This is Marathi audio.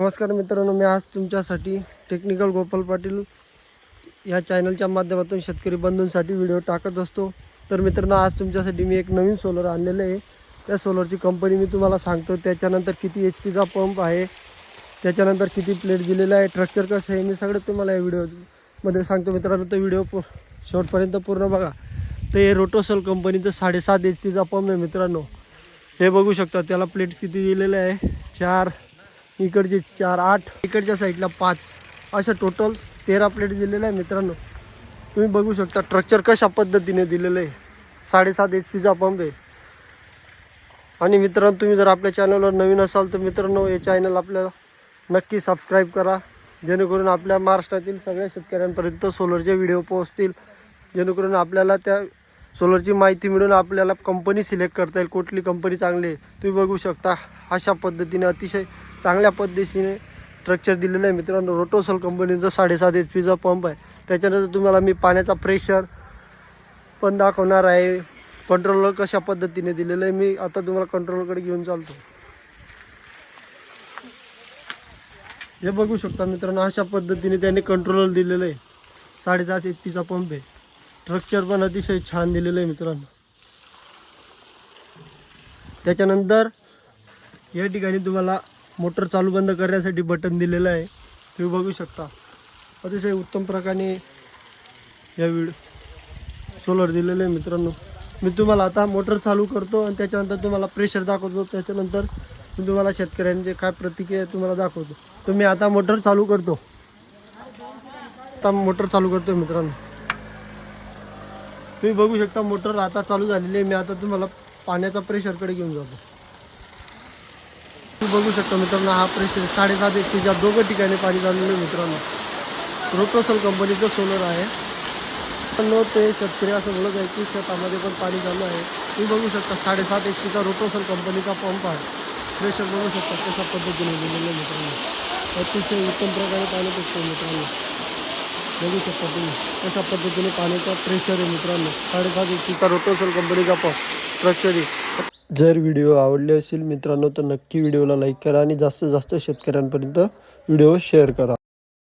नमस्कार मित्रांनो मी आज तुमच्यासाठी टेक्निकल गोपाल पाटील या चॅनलच्या माध्यमातून शेतकरी बंधूंसाठी व्हिडिओ टाकत असतो. तर मित्रांनो आज तुमच्यासाठी मी एक नवीन सोलर आणलेलं आहे. त्या सोलरची कंपनी मी तुम्हाला सांगतो त्याच्यानंतर किती एच पीचा पंप आहे त्याच्यानंतर किती प्लेट दिलेला आहे स्ट्रक्चर कसं आहे मी सगळं तुम्हाला या व्हिडिओमध्ये सांगतो. मित्रांनो तो व्हिडिओ पू शेवटपर्यंत पूर्ण बघा. तर हे रोटोसल कंपनीचं साडेसात एच पीचा पंप आहे मित्रांनो. हे बघू शकता त्याला प्लेट्स किती दिलेले आहे? चार इकडचे चार आठ इकडच्या साईडला पाच. अशा टोटल तेरा प्लेट दिलेल्या आहे मित्रांनो. तुम्ही बघू शकता स्ट्रक्चर कशा पद्धतीने दिलेलं आहे. साडेसात एच पीचा पंप आहे. आणि मित्रांनो तुम्ही जर आपल्या चॅनलवर नवीन असाल तर मित्रांनो हे चॅनल आपल्याला नक्की सबस्क्राईब करा. जेणेकरून आपल्या महाराष्ट्रातील सगळ्या शेतकऱ्यांपर्यंत सोलरचे व्हिडिओ पोहोचतील. जेणेकरून आपल्याला त्या सोलरची माहिती मिळून आपल्याला कंपनी सिलेक्ट करता येईल कुठली कंपनी चांगली आहे. तुम्ही बघू शकता अशा पद्धतीने अतिशय चांगल्या पद्धतीने स्ट्रक्चर दिलेलं आहे मित्रांनो रोटोसल कंपनीचा साडेसात एच पीचा पंप आहे. त्याच्यानंतर तुम्हाला मी पाण्याचा प्रेशर पण दाखवणार आहे. कंट्रोलर कशा पद्धतीने दिलेलं आहे मी आता तुम्हाला कंट्रोलकडे घेऊन चालतो. हे बघू शकता मित्रांनो अशा पद्धतीने त्याने कंट्रोलर दिलेलं आहे. साडेसात एच पीचा पंप आहे. स्ट्रक्चर पण अतिशय छान दिलेलं आहे मित्रांनो. त्याच्यानंतर या ठिकाणी तुम्हाला मोटर चालू बंद करण्यासाठी बटन दिलेलं आहे. तुम्ही बघू शकता. अतिशय उत्तम प्रकारे या व्हिडिओ सोलर दिलेलं आहे मित्रांनो. मी तुम्हाला आता मोटर चालू करतो आणि त्याच्यानंतर तुम्हाला प्रेशर दाखवतो. त्याच्यानंतर मी तुम्हाला शेतकऱ्यांचे काय प्रतिक्रिया तुम्हाला दाखवतो. तर मी आता मोटर चालू करतो. आता मोटर चालू करतो मित्रांनो. तुम्ही बघू शकता मोटर आता चालू झालेली आहे. मी आता तुम्हाला पाण्याचा प्रेशरकडे घेऊन जातो. बघू शकता मित्रांनो, हा प्रेशर साडेसात एक तिच्या दोघं ठिकाणी पाणी चाललेलं आहे मित्रांनो. रोटोसल कंपनीचं सोलर आहे. मित्रांनो, ते शेतकरी असं बोलत आहे की शेतामध्ये पण पाणी चालू आहे. तुम्ही बघू शकता साडेसात कंपनीचा पंप आहे. प्रेशर बघू शकता कशा पद्धतीने दिलेलं अतिशय उत्तम प्रकारे पाणी पिकतो मित्रांनो. बघू शकता तुम्ही कशा पद्धतीने पाण्याचा प्रेशर आहे मित्रांनो. साडेसात रोटोसल कंपनीचा पंप स्ट्रक्चर जर व्हिडिओ आवडले असेल मित्रांनो तर नक्की व्हिडिओला लाईक करा आणि जास्तीत जास्त शेतकऱ्यांपर्यंत व्हिडिओ शेअर करा.